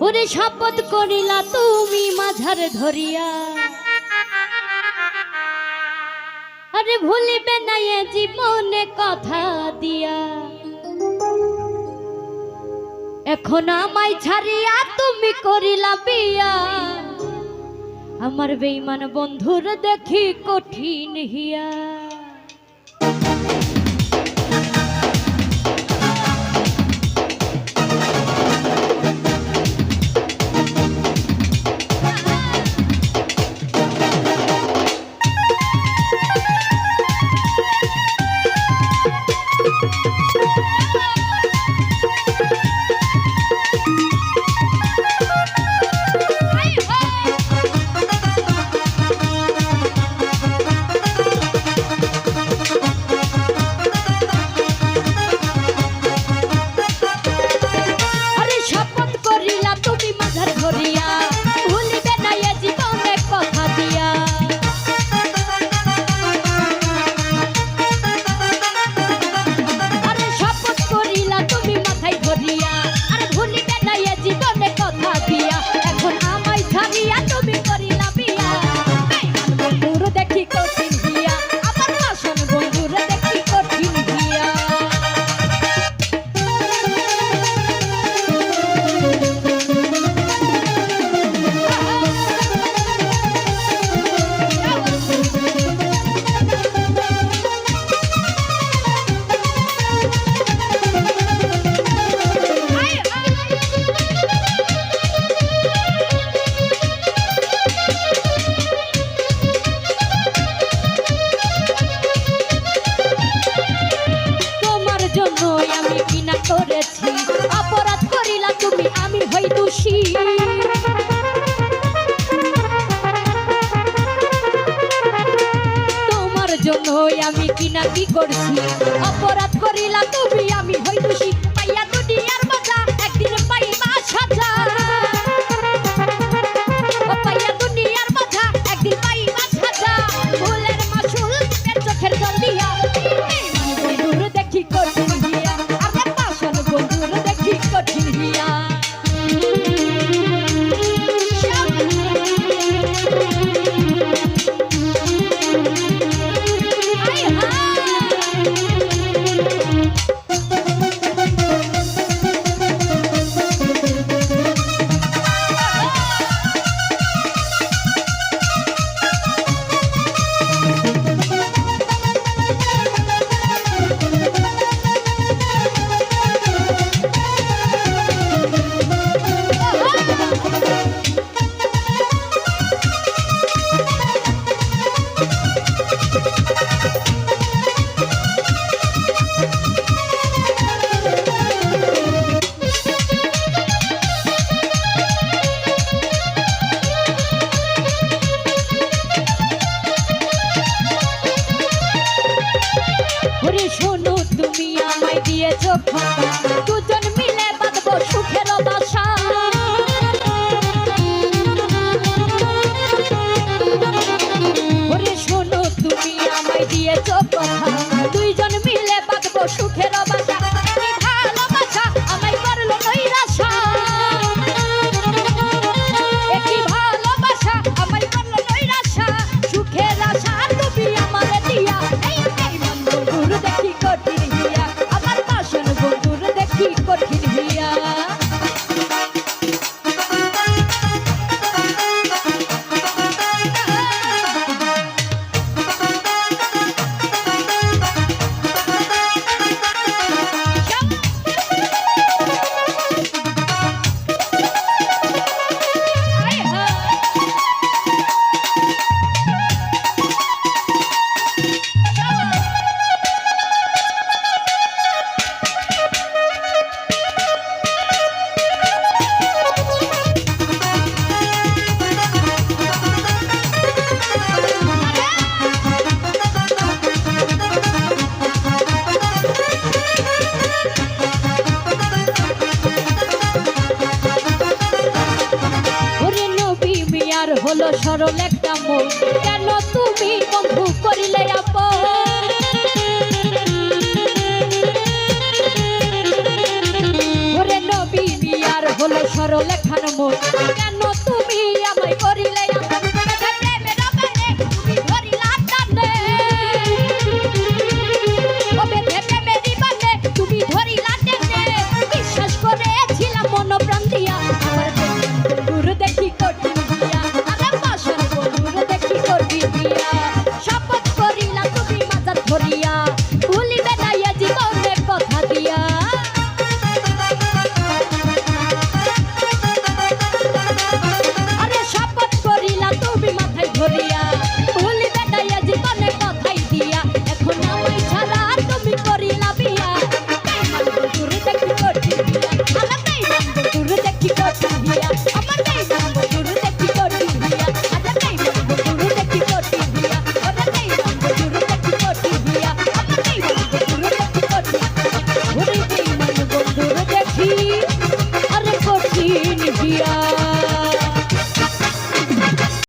ওরে শপথ করিলা তুমি মাঝার ধরিয়া। আরে ভুলিবে না এ জীবনে কথা দিয়া। এখন আমায় ছাড়িয়া তুমি করিলা বিয়া। আমার বেইমান বন্ধুর দেখি কঠিন হিয়া। আমি কিনা কি করছি? অপরাধ করিলা তুমি আমি হই দোষী শোনো তুমি আমায় দিয়েছ কথা দুজন মিলে বাঁধবো সুখের বাসা। শোনো তুমি আমায় দিয়েছ হলো সরল একটা মন। কেন তুমি বন্ধু করিলে মিয়ার হলো সরল লেখার মোট কেন